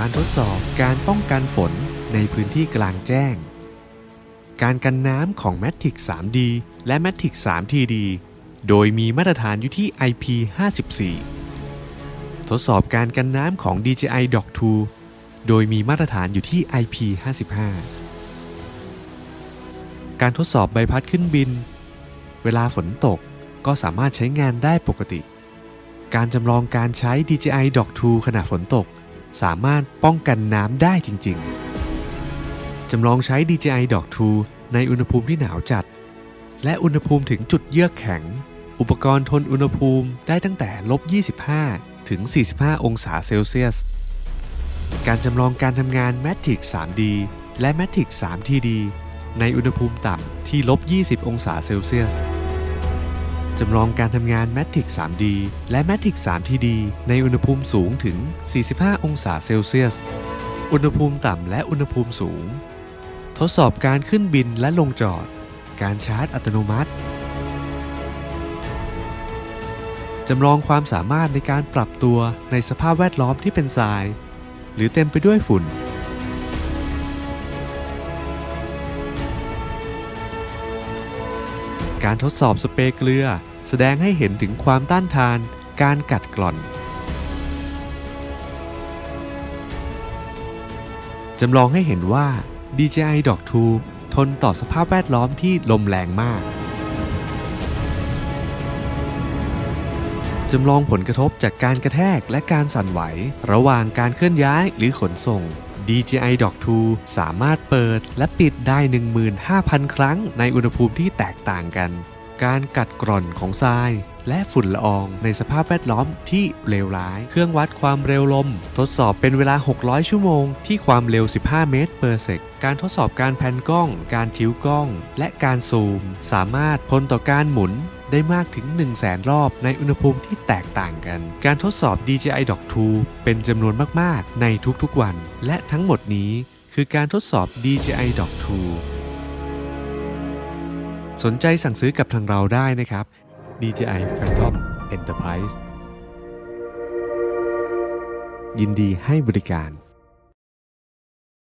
การทดสอบการป้องกันฝนในพื้นที่กลางแจ้ง การกันน้ำของ Matrix 3D และ Matrix 3TD โดยมีมาตรฐานอยู่ที่ IP54 ทดสอบการกันน้ำของ DJI Dock 2 โดยมีมาตรฐานอยู่ที่ IP55 การทดสอบใบพัดขึ้นบิน เวลาฝนตกก็สามารถใช้งานได้ปกติ การจำลองการใช้ DJI Dock 2 ขณะฝนตก สามารถป้องกันน้ำได้จริง ๆ จำลองใช้ DJI Dock 2ในอุณหภูมิที่หนาวจัด และอุณหภูมิถึงจุดเยือกแข็ง อุปกรณ์ทนอุณหภูมิได้ตั้งแต่ลบ 25 ถึง 45 องศาเซลเซียส การจำลองการทำงาน Matrix 3D และ Matrix 3TD ในอุณหภูมิต่ำที่ลบ 20 องศาเซลเซียส จำลองการทำงาน Matrix 3D และ Matrix 3TD ในอุณหภูมิสูงถึง 45 องศาเซลเซียส อุณหภูมิต่ำและอุณหภูมิสูง ทดสอบการขึ้นบินและลงจอด การชาร์จอัตโนมัติ จำลองความสามารถในการปรับตัวในสภาพแวดล้อมที่เป็นทราย หรือเต็มไปด้วยฝุ่น การทดสอบสเปรย์เกลือ แสดงให้เห็นถึงความต้านทาน การกัดกร่อน จำลองให้เห็นว่า DJI Dock 2ทนต่อสภาพแวดล้อมที่ลมแรงมาก จำลองผลกระทบจากการกระแทกและการสั่นไหว ระหว่างการเคลื่อนย้ายหรือขนส่ง DJI Dock 2 สามารถเปิดและปิดได้ 15,000 ครั้งในอุณหภูมิที่แตกต่างกัน การกัดกร่อนของทราย และฝุ่นละอองในสภาพแวดล้อมที่เลวร้าย เครื่องวัดความเร็วลม ทดสอบเป็นเวลา 600 ชั่วโมง ที่ความเร็ว 15 เมตรเปอร์เซกการทดสอบการแพนกล้อง การทิ้วกล้อง และการซูม สามารถทนต่อการหมุนได้มากถึง 1 0 0 0 0แสนรอบในอุณหภูมิที่แตกต่างกัน การทดสอบ DJI Dock 2 เป็นจำนวนมาก ๆ ในทุกๆวัน และทั้งหมดนี้คือการทดสอบ DJI Dock 2 สนใจสั่งซื้อกับทางเราได้นะครับ DJI Phantom Enterprise ยินดีให้บริการ